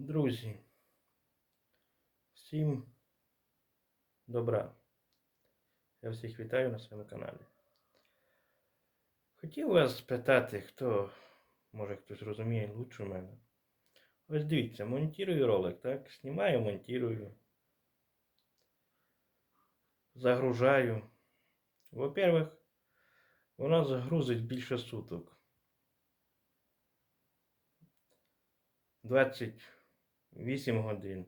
Друзі, всім добра. Я всіх вітаю на своєму каналі. Хотів вас спитати, хто, може хтось розуміє лучше мене. Ось дивіться, монтую ролик, так? Знімаю, монтую. Загружаю. Во-первых, вона загрузить більше суток. 28 годин.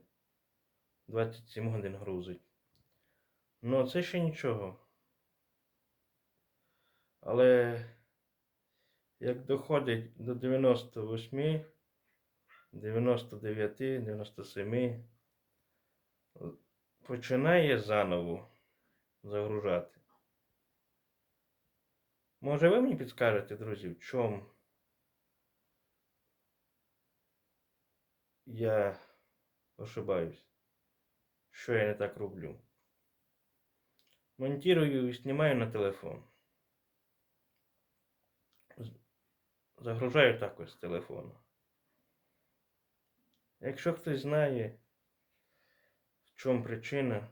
27 годин грузить. Ну, це ще нічого. Але як доходить до 98, 99, 97, починає заново загружати. Може ви мені підскажете, друзі, в чому я ошибаюсь? Що я не так роблю? Монтирую і знімаю на телефон. Загружаю також з телефону. Якщо хтось знає, в чому причина,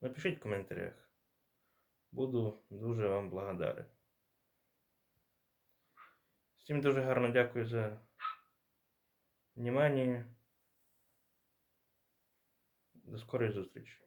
напишіть в коментарях. Буду дуже вам благодарен. Всім дуже гарно дякую за внимание. До скорої зустрічі.